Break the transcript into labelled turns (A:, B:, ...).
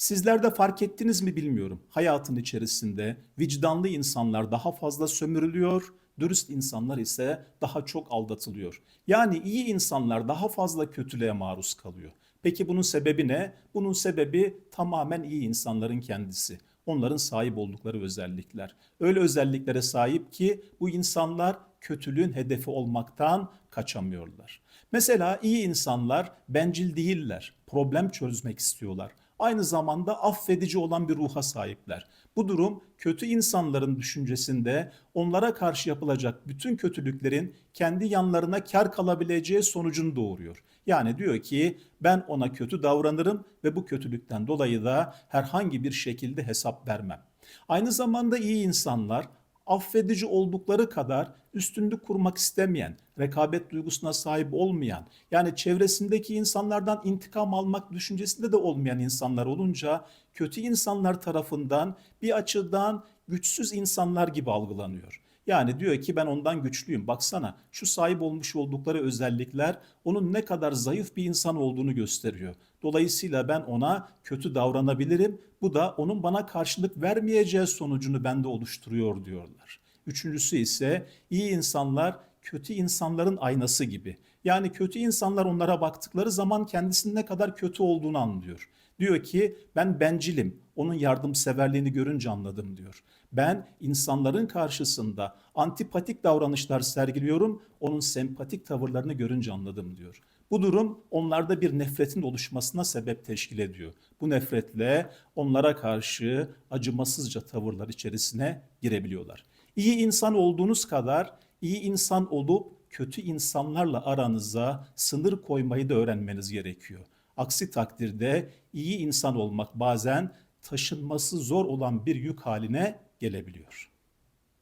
A: Sizler de fark ettiniz mi bilmiyorum. Hayatın içerisinde vicdanlı insanlar daha fazla sömürülüyor, dürüst insanlar ise daha çok aldatılıyor. Yani iyi insanlar daha fazla kötülüğe maruz kalıyor. Peki bunun sebebi ne? Bunun sebebi tamamen iyi insanların kendisi. Onların sahip oldukları özellikler. Öyle özelliklere sahip ki bu insanlar kötülüğün hedefi olmaktan kaçamıyorlar. Mesela iyi insanlar bencil değiller, problem çözmek istiyorlar. Aynı zamanda affedici olan bir ruha sahipler. Bu durum kötü insanların düşüncesinde onlara karşı yapılacak bütün kötülüklerin kendi yanlarına kar kalabileceği sonucunu doğuruyor. Yani diyor ki ben ona kötü davranırım ve bu kötülükten dolayı da herhangi bir şekilde hesap vermem. Aynı zamanda iyi insanlar affedici oldukları kadar üstünlük kurmak istemeyen, rekabet duygusuna sahip olmayan, yani çevresindeki insanlardan intikam almak düşüncesinde de olmayan insanlar olunca kötü insanlar tarafından bir açıdan güçsüz insanlar gibi algılanıyor. Yani diyor ki ben ondan güçlüyüm. Baksana şu sahip olmuş oldukları özellikler onun ne kadar zayıf bir insan olduğunu gösteriyor. Dolayısıyla ben ona kötü davranabilirim. Bu da onun bana karşılık vermeyeceği sonucunu bende oluşturuyor diyorlar. Üçüncüsü ise iyi insanlar kötü insanların aynası gibi. Yani kötü insanlar onlara baktıkları zaman kendisinin ne kadar kötü olduğunu anlıyor. Diyor ki ben bencilim. Onun yardımseverliğini görünce anladım diyor. Ben insanların karşısında antipatik davranışlar sergiliyorum. Onun sempatik tavırlarını görünce anladım diyor. Bu durum onlarda bir nefretin oluşmasına sebep teşkil ediyor. Bu nefretle onlara karşı acımasızca tavırlar içerisine girebiliyorlar. İyi insan olduğunuz kadar iyi insan olup kötü insanlarla aranıza sınır koymayı da öğrenmeniz gerekiyor. Aksi takdirde iyi insan olmak bazen taşınması zor olan bir yük haline gelebiliyor.